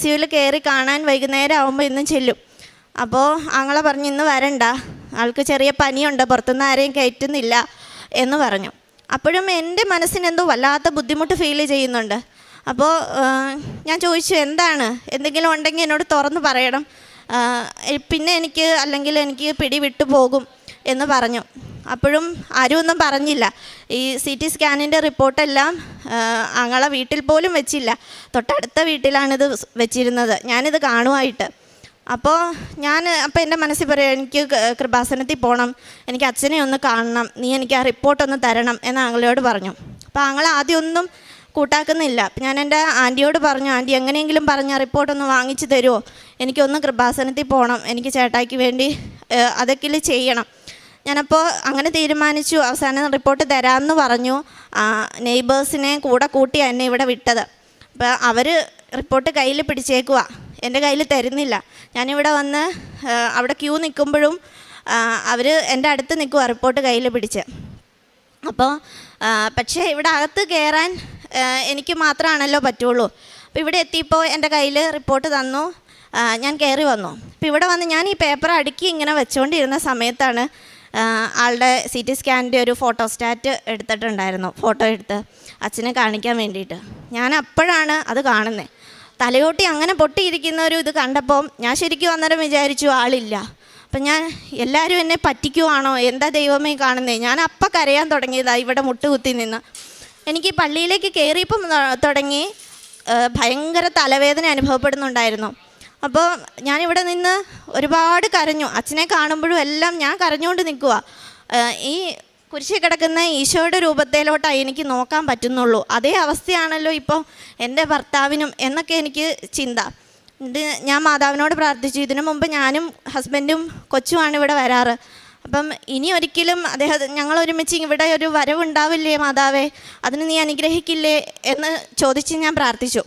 സിയുയിൽ കയറി കാണാൻ വൈകുന്നേരം ആകുമ്പോൾ ഇന്നും ചെല്ലും. അപ്പോൾ ആങ്ങളെ പറഞ്ഞു ഇന്ന് വരണ്ട. ആൾക്ക് ചെറിയ പനിയുണ്ട്. പുറത്തുനിന്ന് ആരെയും കയറ്റുന്നില്ല എന്ന് പറഞ്ഞു. അപ്പോഴും എന്റെ മനസ്സിനെന്തോ വല്ലാത്ത ബുദ്ധിമുട്ട് ഫീൽ ചെയ്യുന്നുണ്ട്. അപ്പോൾ ഞാൻ ചോദിച്ചു എന്താണ്? എന്തെങ്കിലും ഉണ്ടെങ്കിൽ എന്നോട് തുറന്ന് പറയണം. പിന്നെ എനിക്ക് അല്ലെങ്കിൽ എനിക്ക് പിടി വിട്ടു പോകും എന്ന് പറഞ്ഞു. അപ്പോഴും ആരും ഒന്നും പറഞ്ഞില്ല. ഈ സി ടി സ്കാനിന്റെ റിപ്പോർട്ടെല്ലാം അങ്ങളെ വീട്ടിൽ പോലും വെച്ചില്ല. തൊട്ടടുത്ത വീട്ടിലാണിത് വെച്ചിരുന്നത്. ഞാനിത് കാണുമായിട്ട് അപ്പോൾ ഞാൻ അപ്പോൾ എന്റെ മനസ്സിൽ പറയാം എനിക്ക് കൃപാസനത്തിൽ പോകണം എനിക്ക് അച്ഛനെ ഒന്ന് കാണണം. നീ എനിക്ക് ആ റിപ്പോർട്ടൊന്ന് തരണം. എന്ന് ആങ്ങളയോട് പറഞ്ഞു. അപ്പോൾ ആങ്ങൾ ആദ്യമൊന്നും കൂട്ടാക്കുന്നില്ല. ഞാൻ എന്റെ ആന്റിയോട് പറഞ്ഞു ആന്റി എങ്ങനെയെങ്കിലും പറഞ്ഞ റിപ്പോർട്ട് ഒന്ന് വാങ്ങിച്ചു തരുമോ എനിക്കൊന്ന് കൃപാസനത്തിൽ പോകണം എനിക്ക് ചേട്ടായിക്ക് വേണ്ടി അതൊക്കെ ചെയ്യണം. ഞാനപ്പോൾ അങ്ങനെ തീരുമാനിച്ചു. അവസാനം റിപ്പോർട്ട് തരാമെന്ന് പറഞ്ഞു. നെയ്ബേഴ്സിനെ കൂടെ കൂട്ടി എന്നെ ഇവിടെ വിട്ടത്. അപ്പോൾ അവർ റിപ്പോർട്ട് കയ്യിൽ പിടിച്ചേക്കുക എന്റെ കയ്യിൽ തരുന്നില്ല. ഞാനിവിടെ വന്ന് അവിടെ ക്യൂ നിൽക്കുമ്പോഴും അവർ എന്റെ അടുത്ത് നിൽക്കുക റിപ്പോർട്ട് കയ്യിൽ പിടിച്ച്. അപ്പോൾ പക്ഷേ ഇവിടെ അകത്ത് കയറാൻ എനിക്ക് മാത്രമാണല്ലോ പറ്റുള്ളൂ. അപ്പോൾ ഇവിടെ എത്തിയപ്പോൾ എന്റെ കയ്യിൽ റിപ്പോർട്ട് തന്നു. ഞാൻ കയറി വന്നു. അപ്പോൾ ഇവിടെ വന്ന് ഞാൻ ഈ പേപ്പർ അടുക്കി ഇങ്ങനെ വെച്ചുകൊണ്ടിരുന്ന സമയത്താണ് ആളുടെ സി ടി സ്കാനിന്റെ ഒരു ഫോട്ടോസ്റ്റാറ്റ് എടുത്തിട്ടുണ്ടായിരുന്നു. ഫോട്ടോ എടുത്ത് അച്ഛനെ കാണിക്കാൻ വേണ്ടിയിട്ട്. ഞാൻ അപ്പോഴാണ് അത് കാണുന്നത് തലയോട്ടി അങ്ങനെ പൊട്ടിയിരിക്കുന്ന ഒരു ഇത് കണ്ടപ്പോൾ ഞാൻ ശരിക്കും അന്നേരം വിചാരിച്ചു ആളില്ല. അപ്പം ഞാൻ എല്ലാവരും എന്നെ പറ്റിക്കുവാണോ? എന്താ ദൈവമേ കാണുന്നത് ഞാൻ അപ്പം കരയാൻ തുടങ്ങിയതാ ഇവിടെ മുട്ടുകുത്തി നിന്ന്. എനിക്ക് പള്ളിയിലേക്ക് കയറിയപ്പം തുടങ്ങി ഭയങ്കര തലവേദന അനുഭവപ്പെടുന്നുണ്ടായിരുന്നു. അപ്പോൾ ഞാനിവിടെ നിന്ന് ഒരുപാട് കരഞ്ഞു. അച്ഛനെ കാണുമ്പോഴും എല്ലാം ഞാൻ കരഞ്ഞുകൊണ്ട് നിൽക്കുക ഈ കുരിശി കിടക്കുന്ന ഈശോയുടെ രൂപത്തിലോട്ടാണ് എനിക്ക് നോക്കാൻ പറ്റുന്നുള്ളൂ. അതേ അവസ്ഥയാണല്ലോ ഇപ്പോൾ എന്റെ ഭർത്താവിനും എന്നൊക്കെ എനിക്ക് ചിന്ത. ഞാൻ മാതാവിനോട് പ്രാർത്ഥിച്ചു. ഇതിനു മുമ്പ് ഞാനും ഹസ്ബൻഡും കൊച്ചുമാണ് ഇവിടെ വരാറ്. അപ്പം ഇനി ഒരിക്കലും അദ്ദേഹം ഞങ്ങൾ ഒരുമിച്ച് ഇവിടെ ഒരു വരവുണ്ടാവില്ലേ മാതാവേ? അതിന് നീ അനുഗ്രഹിക്കില്ലേ എന്ന് ചോദിച്ച് ഞാൻ പ്രാർത്ഥിച്ചു.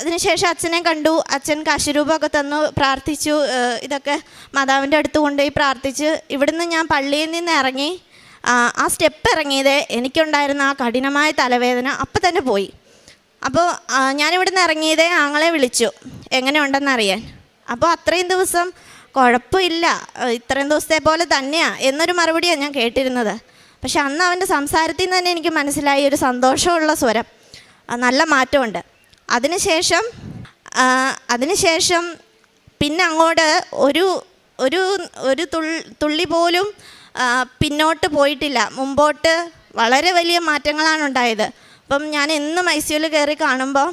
അതിനുശേഷം അച്ഛനെ കണ്ടു. അച്ഛൻ കാശുരൂപമൊക്കെ തന്നു പ്രാർത്ഥിച്ചു. ഇതൊക്കെ മാതാവിന്റെ അടുത്ത് കൊണ്ടുപോയി പ്രാർത്ഥിച്ച് ഇവിടുന്ന് ഞാൻ പള്ളിയിൽ നിന്ന് ഇറങ്ങി. ആ, സ്റ്റെപ്പ് ഇറങ്ങിയത് എനിക്കുണ്ടായിരുന്ന ആ കഠിനമായ തലവേദന അപ്പം തന്നെ പോയി. അപ്പോൾ ഞാനിവിടുന്ന് ഇറങ്ങിയതേ ആങ്ങളെ വിളിച്ചു. എങ്ങനെ ഉണ്ടെന്നറിയാൻ അപ്പോൾ അത്രയും ദിവസം കുഴപ്പമില്ല. ഇത്രയും ദിവസത്തെ പോലെ തന്നെയാണ് എന്നൊരു മറുപടിയാണ് ഞാൻ കേട്ടിരുന്നത്. പക്ഷെ അന്ന് അവന്റെ സംസാരത്തിൽ നിന്ന് തന്നെ എനിക്ക് മനസ്സിലായി. ഒരു സന്തോഷമുള്ള സ്വരം. നല്ല മാറ്റമുണ്ട്. അതിനുശേഷം അതിനുശേഷം പിന്നെ അങ്ങോട്ട് ഒരു ഒരു ഒരു തുള്ളി പോലും പിന്നോട്ട് പോയിട്ടില്ല. മുമ്പോട്ട് വളരെ വലിയ മാറ്റങ്ങളാണ് ഉണ്ടായത്. അപ്പം ഞാൻ എന്നും ഐ സിയുയിൽ കയറി കാണുമ്പോൾ